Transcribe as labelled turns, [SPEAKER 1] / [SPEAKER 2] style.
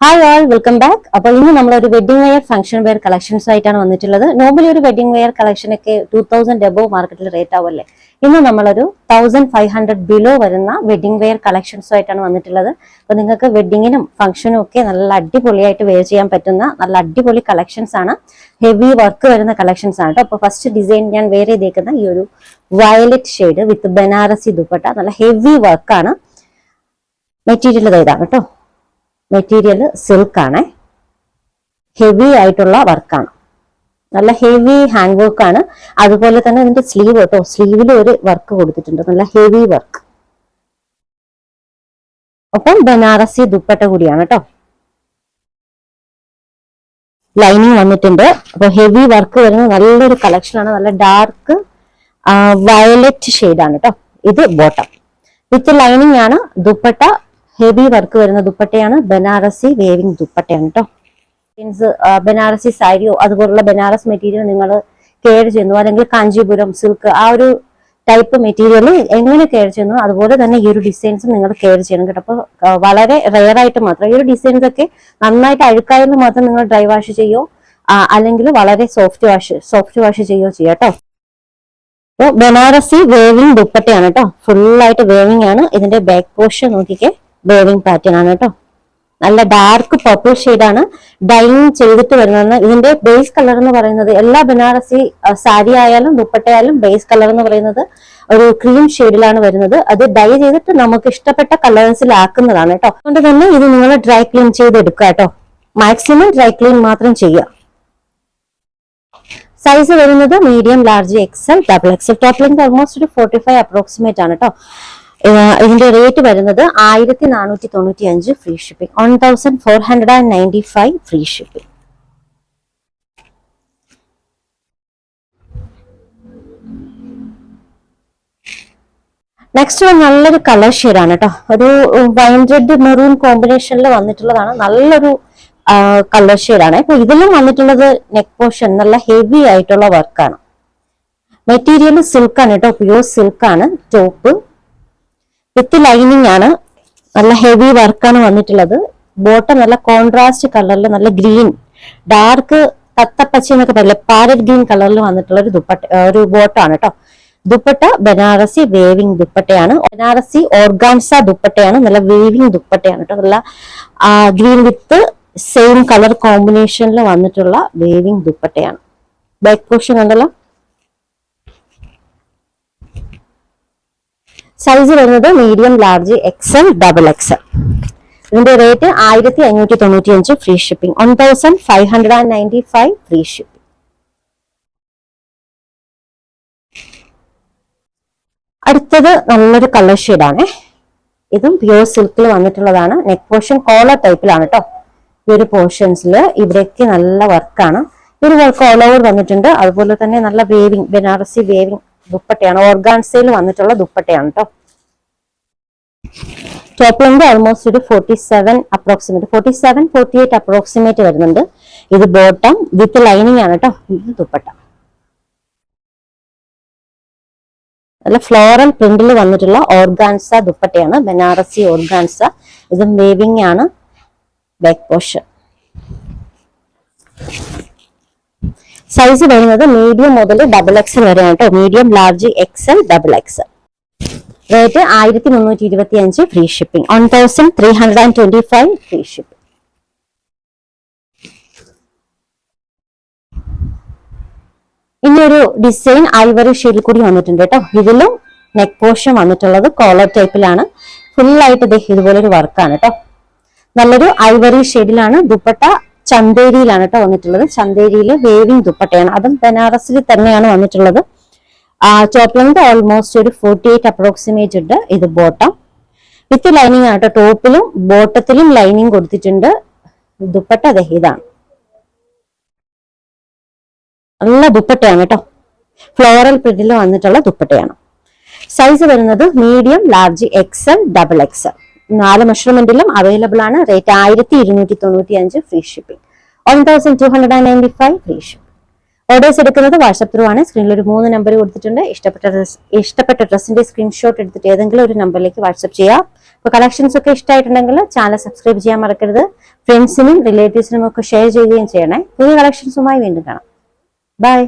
[SPEAKER 1] Hi all welcome back അപ്പോൾ ഇന്ന് നമ്മൾ ഒരു wedding wear function wear collections ആയിട്ടാണ് വന്നിട്ടുള്ളത്. നോർമലി ഒരു വെഡിങ് വെയർ കളക്ഷൻ ഒക്കെ ടൂ തൗസൻഡ് എബോവ് മാർക്കറ്റിൽ റേറ്റ് ആവല്ലേ ഇന്ന് നമ്മളൊരു തൗസൻഡ് ഫൈവ് ഹൺഡ്രഡ് ബിലോ വരുന്ന വെഡിങ് വെയർ കളക്ഷൻസ് ആയിട്ടാണ് വന്നിട്ടുള്ളത്. അപ്പോൾ നിങ്ങൾക്ക് വെഡിങ്ങിനും ഫംഗ്ഷനും ഒക്കെ നല്ല അടിപൊളിയായിട്ട് വെയർ ചെയ്യാൻ പറ്റുന്ന നല്ല അടിപൊളി കളക്ഷൻസ് ആണ്. ഹെവി വർക്ക് വരുന്ന കളക്ഷൻസ് ആണ് കേട്ടോ അപ്പോൾ ഫസ്റ്റ് ഡിസൈൻ ഞാൻ വെയർ ചെയ്തേക്കുന്ന ഈ ഒരു violet shade with Banarasi dupatta നല്ല ഹെവി വർക്കാണ് മെറ്റീരിയൽ ഇതാണ് കേട്ടോ മെറ്റീരിയൽ സിൽക്കാണ്. ഹെവി ആയിട്ടുള്ള വർക്കാണ്. നല്ല ഹെവി ഹാൻഡ് വർക്ക് ആണ്. അതുപോലെ തന്നെ അതിന്റെ സ്ലീവ് കേട്ടോ സ്ലീവിൽ ഒരു വർക്ക് കൊടുത്തിട്ടുണ്ട്. നല്ല ഹെവി വർക്ക് ഒപ്പം ബനാറസി ദുപ്പട്ട കൂടിയാണ് കേട്ടോ. ലൈനിങ് വന്നിട്ടുണ്ട്. അപ്പൊ ഹെവി വർക്ക് വരുന്ന നല്ലൊരു കളക്ഷൻ ആണ്. നല്ല ഡാർക്ക് വയലറ്റ് ആണ് കേട്ടോ. ഇത് ബോട്ടം വിത്ത് ലൈനിങ് ആണ് ദുപ്പട്ട ഹെവി വർക്ക് വരുന്ന ദുപ്പട്ടയാണ്. ബനാറസി വേവിംഗ് ദുപ്പട്ടയാണ് കേട്ടോ മീൻസ് ബനാറസി സാരിയോ അതുപോലുള്ള ബനാറസ് മെറ്റീരിയൽ നിങ്ങൾ കെയർ ചെയ്യുന്നു. അല്ലെങ്കിൽ കാഞ്ചീപുരം സിൽക്ക് ആ ഒരു ടൈപ്പ് മെറ്റീരിയൽ എങ്ങനെ കെയർ ചെയ്യുന്നു? അതുപോലെ തന്നെ ഈ ഒരു ഡിസൈൻസ് നിങ്ങൾ കെയർ ചെയ്യണം കേട്ടോ. അപ്പോൾ വളരെ റെയർ ആയിട്ട് മാത്രം ഈ ഒരു ഡിസൈൻസ് ഒക്കെ നന്നായിട്ട് അഴുക്കായെന്ന് മാത്രം നിങ്ങൾ ഡ്രൈ വാഷ് ചെയ്യോ? അല്ലെങ്കിൽ വളരെ സോഫ്റ്റ് വാഷ് സോഫ്റ്റ് വാഷ് ചെയ്യോ ചെയ്യാം കേട്ടോ ബനാറസി വേവിംഗ് ദുപ്പട്ടയാണ് കേട്ടോ ഫുള്ളായിട്ട് വേവിംഗ് ആണ്. ഇതിന്റെ ബാക്ക് പോർഷൻ നോക്കിക്കേ. വേവിംഗ് പാറ്റേൺ ആണ് കേട്ടോ. നല്ല ഡാർക്ക് പർപ്പിൾ ആണ് ഡൈനിങ് ചെയ്തിട്ട് വരുന്നതെന്ന് ഇതിന്റെ ബേസ് കളർ എന്ന് പറയുന്നത് എല്ലാ ബനാറസി സാരി ആയാലും ദുപ്പട്ടയായാലും ബേസ് കളർ എന്ന് പറയുന്നത് ഒരു ക്രീം ഷെയ്ഡിലാണ് വരുന്നത്. അത് ഡൈ ചെയ്തിട്ട് നമുക്ക് ഇഷ്ടപ്പെട്ട കളേഴ്സിലാക്കുന്നതാണ് കേട്ടോ. അതുകൊണ്ട് തന്നെ ഇത് നിങ്ങൾ ഡ്രൈ ക്ലീൻ ചെയ്തെടുക്കുക കേട്ടോ. മാക്സിമം ഡ്രൈ ക്ലീൻ മാത്രം ചെയ്യുക. സൈസ് വരുന്നത് medium large XL double XL top length almost ഒരു ഫോർട്ടി ഫൈവ് അപ്രോക്സിമേറ്റ് ആണ് കേട്ടോ. ഇതിന്റെ റേറ്റ് വരുന്നത് ആയിരത്തി നാനൂറ്റി തൊണ്ണൂറ്റി അഞ്ച് free shipping one thousand four hundred and ninety five free shipping next one നല്ലൊരു കളർ ആണ് കേട്ടോ ഒരു വൈൻ റെഡ് മെറൂൺ കോമ്പിനേഷനിൽ വന്നിട്ടുള്ളതാണ്. നല്ലൊരു കളർ ആണ്. ഇപ്പൊ ഇതിലും വന്നിട്ടുള്ളത് നെക്ക് പോർഷൻ നല്ല ഹെവി ആയിട്ടുള്ള വർക്കാണ് മെറ്റീരിയൽ സിൽക്കാണ് കേട്ടോ പ്യൂർ സിൽക്കാണ് ടോപ്പ് വിത്ത് ലൈനിങ് ആണ്. നല്ല ഹെവി വർക്കാണ് വന്നിട്ടുള്ളത്. ബോട്ടം നല്ല കോൺട്രാസ്റ്റ് കളറിൽ നല്ല ഗ്രീൻ ഡാർക്ക് തത്തപ്പച്ച എന്നൊക്കെ പറയില്ല പാരറ്റ് ഗ്രീൻ കളറിൽ വന്നിട്ടുള്ള ഒരു ദുപ്പട്ട ഒരു ബോട്ടാണ് കേട്ടോ ദുപ്പട്ട ബനാറസി വേവിംഗ് ദുപ്പട്ടയാണ്. ബനാറസി ഓർഗാൻസ ദുപ്പട്ടയാണ്. നല്ല വേവിംഗ് ദുപ്പട്ടയാണ് കേട്ടോ നല്ല ഗ്രീൻ വിത്ത് സെയിം കളർ കോമ്പിനേഷനിൽ വന്നിട്ടുള്ള വേവിംഗ് ദുപ്പട്ടയാണ്. ബാക്ക് പോർഷൻ കണ്ടല്ലോ? സൈസ് വരുന്നത് medium large XL double XL ഇതിന്റെ റേറ്റ് ആയിരത്തി അഞ്ഞൂറ്റി തൊണ്ണൂറ്റി അഞ്ച് free shipping one thousand five hundred and ninety five free shipping അടുത്തത് നല്ലൊരു കളർ ഷെയ്ഡാണ് ഇതും പ്യൂർ സിൽക്കിൽ വന്നിട്ടുള്ളതാണ്. നെക്ക് പോർഷൻ കോളർ ടൈപ്പിലാണ് കേട്ടോ ഈ ഒരു പോർഷൻസിൽ ഇവിടേക്ക് നല്ല വർക്കാണ് ഒരു വർക്ക് ഓൾ ഓവർ വന്നിട്ടുണ്ട്. അതുപോലെ തന്നെ നല്ല വേവിങ് ബനാറസി വേവിങ് ദുപ്പട്ടയാണ്. ഓർഗാൻസയിൽ വന്നിട്ടുള്ള ദുപ്പട്ടയാണ് കേട്ടോ ടോപ്പ് ലെങ്ത് ഓൾമോസ്റ്റ് ഒരു forty seven approximate forty seven forty eight approximate വരുന്നുണ്ട്. ഇത് ബോട്ടം വിത്ത് ലൈനിങ് ആണ് കേട്ടോ ഇത് ദുപ്പട്ട. നല്ല ഫ്ലോറൽ പ്രിന്റിൽ വന്നിട്ടുള്ള ഓർഗാൻസ ദുപ്പട്ടയാണ്. ബനാറസി ഓർഗാൻസ. ഇതും വേവിംഗ് ആണ്. ബാക്ക് പോർഷൻ സൈസ് വരുന്നത് മീഡിയം മുതൽ ഡബിൾ എക്സൽ വരെയാണ് കേട്ടോ. Medium large XL double X rate ആയിരത്തി മുന്നൂറ്റി ഇരുപത്തി അഞ്ച് free shipping one thousand three hundred and twenty five free shipping ഇനിയൊരു ഡിസൈൻ ഐവറി ഷെയ്ഡിൽ കൂടി വന്നിട്ടുണ്ട് കേട്ടോ. ഇതിലും നെക്ക് പോർഷൻ വന്നിട്ടുള്ളത് കോളർ ടൈപ്പിലാണ് ദേ ഇതുപോലെ ഒരു വർക്കാണ് കേട്ടോ. നല്ലൊരു ഐവറി ഷെയ്ഡിലാണ് ദുപ്പട്ട ചന്തേരിയിലാണ് കേട്ടോ വന്നിട്ടുള്ളത്. ചന്തേരിയിൽ വേവിങ് ദുപ്പട്ടയാണ്. അതും ബനാറസിൽ തന്നെയാണ് വന്നിട്ടുള്ളത്. ടോപ്പ് ഓൾമോസ്റ്റ് ഒരു ഫോർട്ടി എയ്റ്റ് അപ്രോക്സിമേറ്റ് ഉണ്ട് ഇത് ബോട്ടം വിത്ത് ലൈനിങ് ആണ് കേട്ടോ ടോപ്പിലും ബോട്ടത്തിലും ലൈനിങ് കൊടുത്തിട്ടുണ്ട്. ദുപ്പട്ട അതെ ഇതാണ്. നല്ല ദുപ്പട്ടയാണ് കേട്ടോ. ഫ്ലോറൽ പ്രിന്റിൽ വന്നിട്ടുള്ള ദുപ്പട്ടയാണ്. സൈസ് വരുന്നത് medium large XL double XL നാല് മെഷർമെന്റിലും അവൈലബിൾ ആണ്. റേറ്റ് ആയിരത്തി ഇരുന്നൂറ്റി തൊണ്ണൂറ്റി അഞ്ച് free shipping one thousand two hundred and ninety five free shipping orders എടുക്കുന്നത് വാട്സപ്പ് ത്രൂ ആണ്. സ്ക്രീനിൽ ഒരു മൂന്ന് നമ്പർ കൊടുത്തിട്ടുണ്ട്. ഇഷ്ടപ്പെട്ട ഡ്രസ് ഇഷ്ടപ്പെട്ട ഡ്രസ്സിന്റെ സ്ക്രീൻഷോട്ട് എടുത്തിട്ട് ഏതെങ്കിലും ഒരു നമ്പറിലേക്ക് വാട്സപ്പ് ചെയ്യാം. അപ്പോൾ കളക്ഷൻസ് ഒക്കെ ഇഷ്ടമായിട്ടുണ്ടെങ്കിൽ ചാനൽ സബ്സ്ക്രൈബ് ചെയ്യാൻ മറക്കരുത്. ഫ്രണ്ട്സിനും റിലേറ്റീവ്സിനും ഒക്കെ ഷെയർ ചെയ്യുകയും ചെയ്യണേ. പുതിയ കളക്ഷൻസുമായി വീണ്ടും കാണാം. ബൈ